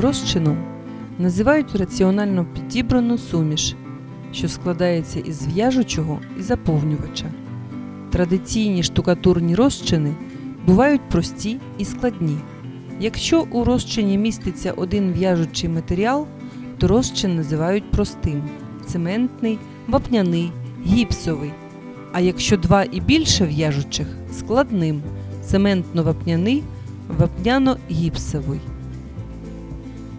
розчином називають раціонально підібрану суміш, що складається із в'яжучого і заповнювача. Традиційні штукатурні розчини бувають прості і складні. Якщо у розчині міститься один в'яжучий матеріал, то розчин називають простим цементний, вапняний, гіпсовий. А якщо два і більше в'яжучих складним цементно-вапняний, вапняно-гіпсовий.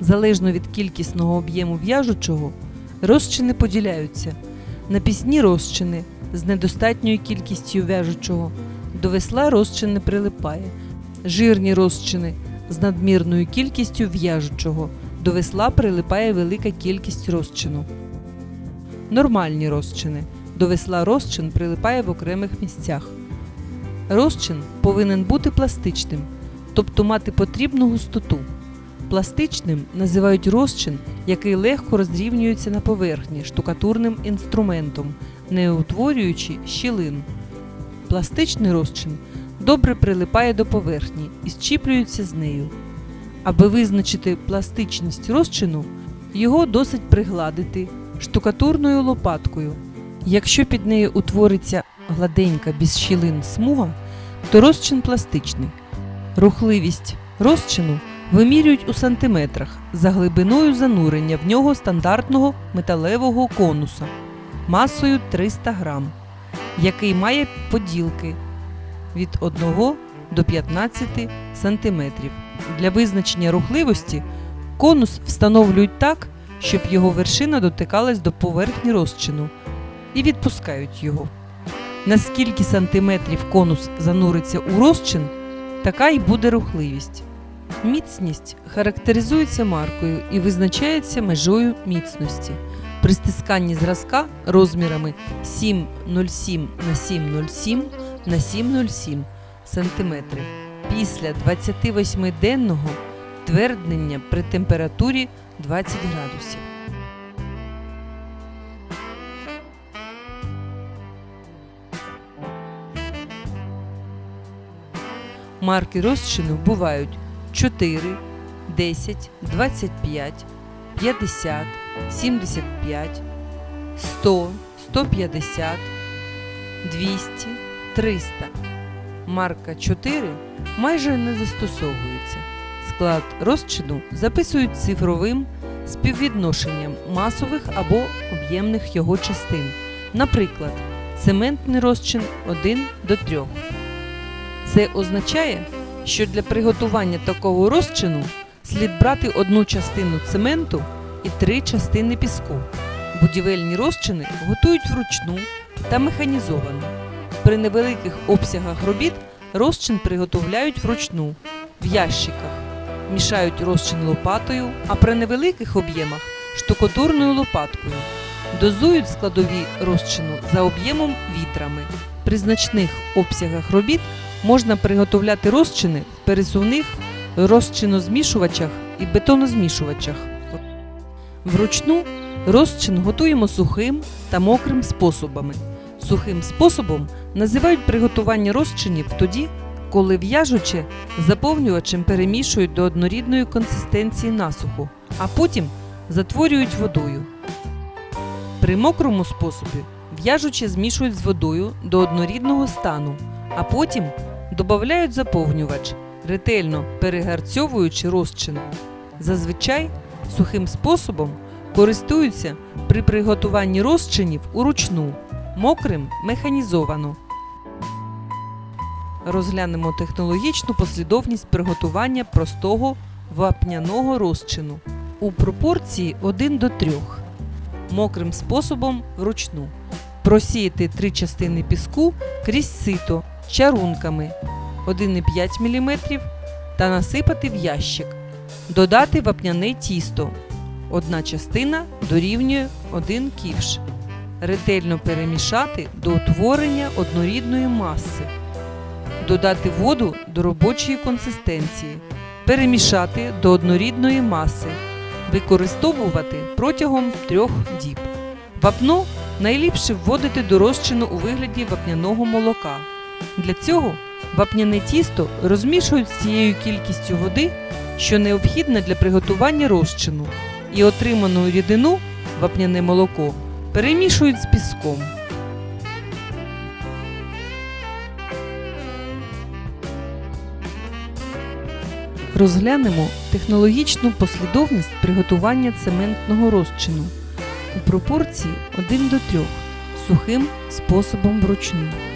Залежно від кількісного об'єму в'яжучого, розчини поділяються на пісні розчини з недостатньою кількістю в'яжучого, до весла розчин не прилипає, жирні розчини з надмірною кількістю в'яжучого, до весла прилипає велика кількість розчину. Нормальні розчини. До весла розчин прилипає в окремих місцях. Розчин повинен бути пластичним, тобто мати потрібну густоту. Пластичним називають розчин, який легко розрівнюється на поверхні штукатурним інструментом, не утворюючи щілин. Пластичний розчин добре прилипає до поверхні і зчіплюється з нею. Аби визначити пластичність розчину, його досить пригладити штукатурною лопаткою. Якщо під нею утвориться гладенька без щілин смуга, то розчин пластичний. Рухливість розчину вимірюють у сантиметрах за глибиною занурення в нього стандартного металевого конуса масою 300 грам, який має поділки від 1 до 15 сантиметрів. Для визначення рухливості конус встановлюють так, щоб його вершина дотикалась до поверхні розчину і відпускають його. Наскільки сантиметрів конус зануриться у розчин, така й буде рухливість. Міцність характеризується маркою і визначається межою міцності. При стисканні зразка розмірами 7,07 на 7,07 на 7,07 см після 28-денного тверднення при температурі 20 градусів. Марки розчину бувають 4, 10, 25, 50, 75, 100, 150, 200, 300. Марка 4 майже не застосовується. Склад розчину записують цифровим співвідношенням масових або об'ємних його частин. Наприклад, цементний розчин 1 до 3. Це означає, що для приготування такого розчину слід брати одну частину цементу і три частини піску. Будівельні розчини готують вручну та механізовано. При невеликих обсягах робіт розчин приготовляють вручну в ящиках, мішають розчин лопатою, а при невеликих об'ємах штукатурною лопаткою. Дозують складові розчину за об'ємом вітрами. При значних обсягах робіт можна приготовляти розчини в пересувних розчинозмішувачах і бетонозмішувачах. Вручну розчин готуємо сухим та мокрим способами. Сухим способом називають приготування розчинів тоді, коли в'яжуче заповнювачем перемішують до однорідної консистенції насухо, а потім затворюють водою. При мокрому способі в'яжуче змішують з водою до однорідного стану, а потім додають заповнювач, ретельно перегарцьовуючи розчин. Зазвичай сухим способом користуються при приготуванні розчинів уручну, мокрим механізовано. Розглянемо технологічну послідовність приготування простого вапняного розчину у пропорції 1 до 3. Мокрим способом вручну. Просіяти три частини піску крізь сито чарунками 1,5 мм та насипати в ящик. Додати вапняне тісто. Одна частина дорівнює 1 ківш. Ретельно перемішати до утворення однорідної маси. Додати воду до робочої консистенції. Перемішати до однорідної маси. Використовувати протягом трьох діб. Вапно найліпше вводити до розчину у вигляді вапняного молока. Для цього вапняне тісто розмішують з цією кількістю води, що необхідна для приготування розчину, і отриману рідину вапняне молоко перемішують з піском. Розглянемо технологічну послідовність приготування цементного розчину у пропорції 1 до 3 сухим способом вручну.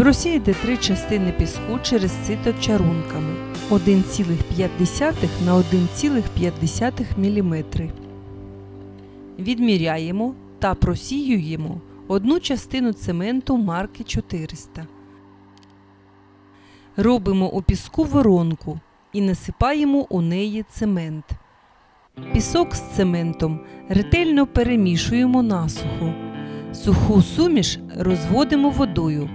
Просіяйте три частини піску через сито чарунками 1,5 на 1,5 мм. Відміряємо та просіюємо одну частину цементу марки 400. Робимо у піску воронку і насипаємо у неї цемент. Пісок з цементом ретельно перемішуємо насухо. Суху суміш розводимо водою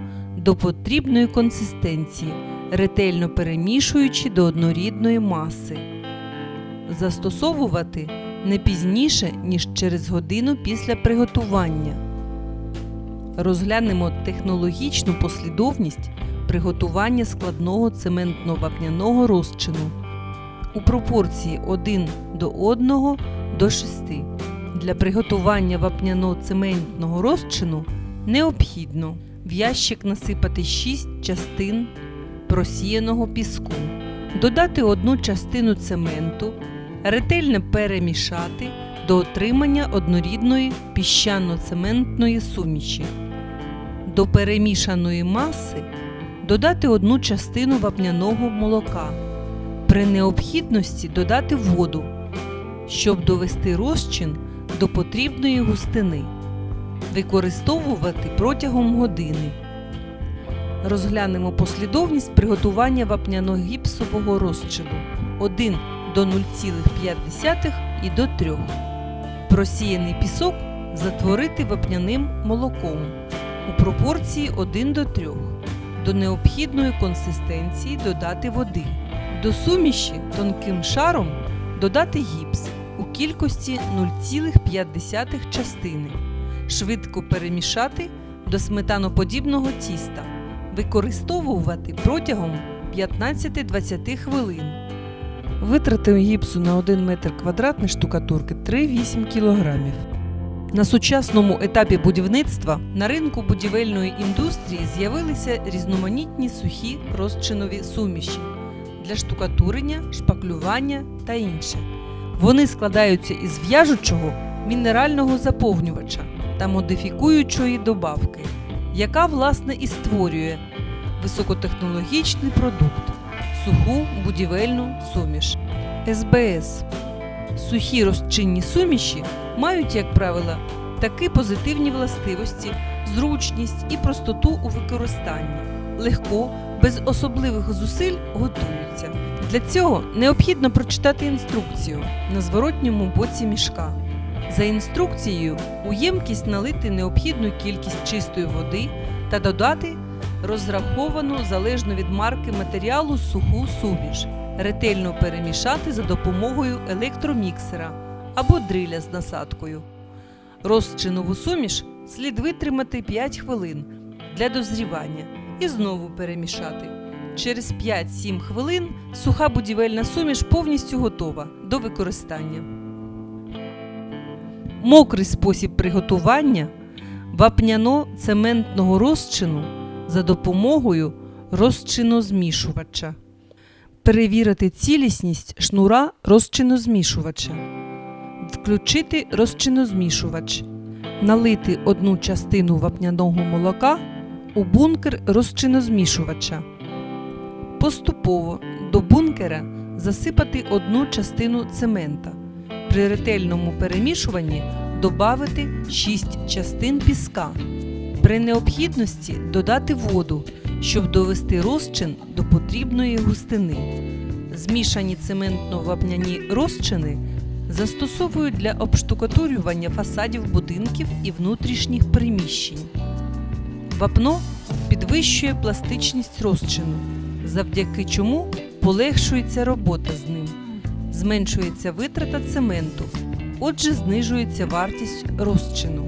до потрібної консистенції, ретельно перемішуючи до однорідної маси. Застосовувати не пізніше, ніж через годину після приготування. Розглянемо технологічну послідовність приготування складного цементно-вапняного розчину у пропорції 1 до 1 до 6. Для приготування вапняно-цементного розчину необхідно в ящик насипати 6 частин просіяного піску, додати одну частину цементу, ретельно перемішати до отримання однорідної піщано-цементної суміші. До перемішаної маси додати одну частину вапняного молока. При необхідності додати воду, щоб довести розчин до потрібної густини. Використовувати протягом години. Розглянемо послідовність приготування вапняно-гіпсового розчину 1 до 0,5 і до 3. Просіяний пісок затворити вапняним молоком у пропорції 1 до 3. До необхідної консистенції додати води. До суміші тонким шаром додати гіпс у кількості 0,5 частини. Швидко перемішати до сметаноподібного тіста. Використовувати протягом 15-20 хвилин. Витрати гіпсу на 1 метр квадратний штукатурки 3-8 кілограмів. На сучасному етапі будівництва на ринку будівельної індустрії з'явилися різноманітні сухі розчинові суміші для штукатурення, шпаклювання та інше. Вони складаються із в'яжучого мінерального заповнювача та модифікуючої добавки, яка власне і створює високотехнологічний продукт суху будівельну суміш. СБС. Сухі розчинні суміші мають, як правило, такі позитивні властивості, зручність і простоту у використанні. Легко, без особливих зусиль готуються. Для цього необхідно прочитати інструкцію на зворотньому боці мішка. За інструкцією у ємкість налити необхідну кількість чистої води та додати розраховану залежно від марки матеріалу суху суміш, ретельно перемішати за допомогою електроміксера або дриля з насадкою. Розчинову суміш слід витримати 5 хвилин для дозрівання і знову перемішати. Через 5-7 хвилин суха будівельна суміш повністю готова до використання. Мокрий спосіб приготування вапняно-цементного розчину за допомогою розчинозмішувача. Перевірити цілісність шнура розчинозмішувача. Включити розчинозмішувач. Налити одну частину вапняного молока у бункер розчинозмішувача. Поступово до бункера засипати одну частину цемента. При ретельному перемішуванні додати 6 частин піска. При необхідності додати воду, щоб довести розчин до потрібної густини. Змішані цементно-вапняні розчини застосовують для обштукатурювання фасадів будинків і внутрішніх приміщень. Вапно підвищує пластичність розчину, завдяки чому полегшується робота з ним, зменшується витрата цементу, отже, знижується вартість розчину.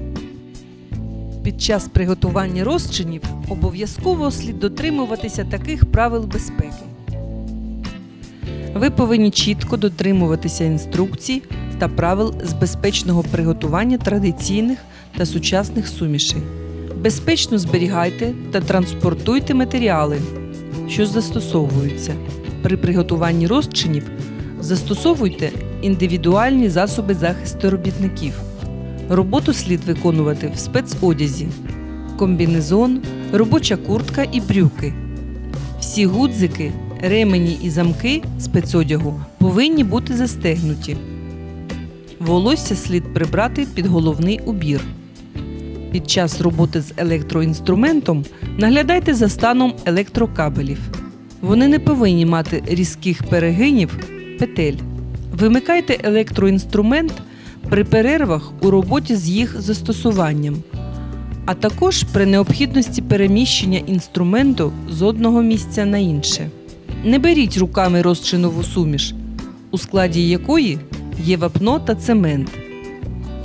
Під час приготування розчинів обов'язково слід дотримуватися таких правил безпеки. Ви повинні чітко дотримуватися інструкцій та правил з безпечного приготування традиційних та сучасних сумішей. Безпечно зберігайте та транспортуйте матеріали, що застосовуються. При приготуванні розчинів застосовуйте індивідуальні засоби захисту робітників. Роботу слід виконувати в спецодязі, комбінезон, робоча куртка і брюки. Всі гудзики, ремені і замки спецодягу повинні бути застегнуті. Волосся слід прибрати під головний убір. Під час роботи з електроінструментом наглядайте за станом електрокабелів. Вони не повинні мати різких перегинів петель. Вимикайте електроінструмент при перервах у роботі з їх застосуванням, а також при необхідності переміщення інструменту з одного місця на інше. Не беріть руками розчинову суміш, у складі якої є вапно та цемент.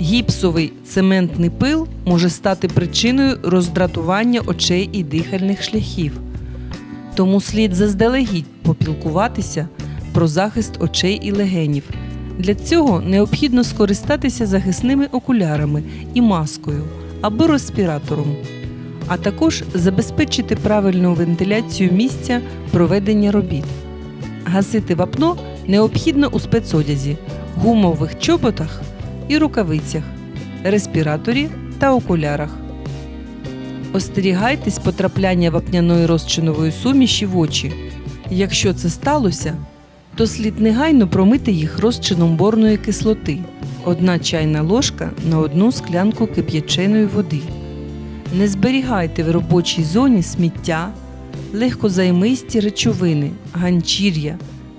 Гіпсовий цементний пил може стати причиною роздратування очей і дихальних шляхів. Тому слід заздалегідь попілкуватися про захист очей і легенів. Для цього необхідно скористатися захисними окулярами і маскою або респіратором, а також забезпечити правильну вентиляцію місця проведення робіт. Гасити вапно необхідно у спецодязі, гумових чоботах і рукавицях, респіраторі та окулярах. Остерігайтесь потрапляння вапняної розчинової суміші в очі. Якщо це сталося, то слід негайно промити їх розчином борної кислоти. Одна чайна ложка на одну склянку кип'яченої води. Не зберігайте в робочій зоні сміття, легкозаймисті речовини, ганчір'я.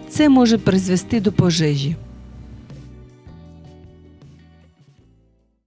Це може призвести до пожежі.